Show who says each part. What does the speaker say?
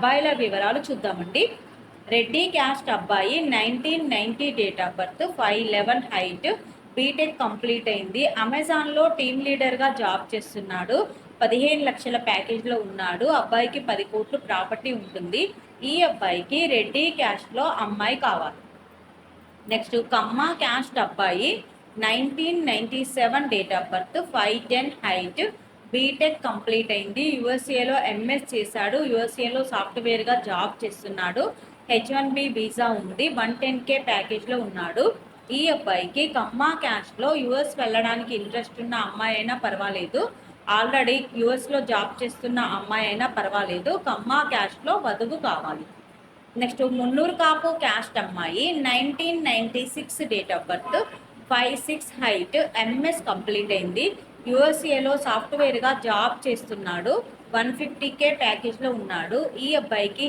Speaker 1: అబ్బాయిల వివరాలు చూద్దామండి. రెడ్డి క్యాస్ట్ అబ్బాయి nineteen ninety date of birth five eleven height. BTech complete అయింది. అమెజాన్లో టీమ్ లీడర్గా జాబ్ చేస్తున్నాడు. పదిహేను లక్షల ప్యాకేజ్లో ఉన్నాడు. అబ్బాయికి పది కోట్లు ప్రాపర్టీ ఉంటుంది. ఈ అబ్బాయికి రెడ్డి క్యాస్ట్లో అమ్మాయి కావాలి. నెక్స్ట్ కమ్మ క్యాస్ట్ అబ్బాయి nineteen ninety seven date of birth five ten height. BTech complete అయింది. యూఎస్ఏలో ఎంఎస్ చేశాడు. యూఎస్ఏలో సాఫ్ట్వేర్గా జాబ్ చేస్తున్నాడు. హెచ్ వన్ బి వీసా ఉంది. వన్ టెన్ కే ప్యాకేజ్లో ఉన్నాడు. ఈ అబ్బాయికి కమ్మా క్యాస్ట్లో యుఎస్ వెళ్ళడానికి ఇంట్రెస్ట్ ఉన్న అమ్మాయి అయినా పర్వాలేదు. ఆల్రెడీ యుఎస్లో జాబ్ చేస్తున్న అమ్మాయి అయినా పర్వాలేదు. కమ్మా క్యాస్ట్లో వధువు కావాలి. నెక్స్ట్ మున్నూరు కాపు క్యాస్ట్ అమ్మాయి. Nineteen ninety six date of birth. Five six height MS complete అయింది. యుఎస్ఏలో సాఫ్ట్వేర్గా జాబ్ చేస్తున్నాడు. వన్ ఫిఫ్టీ కే ప్యాకేజ్లో ఉన్నాడు. ఈ అబ్బాయికి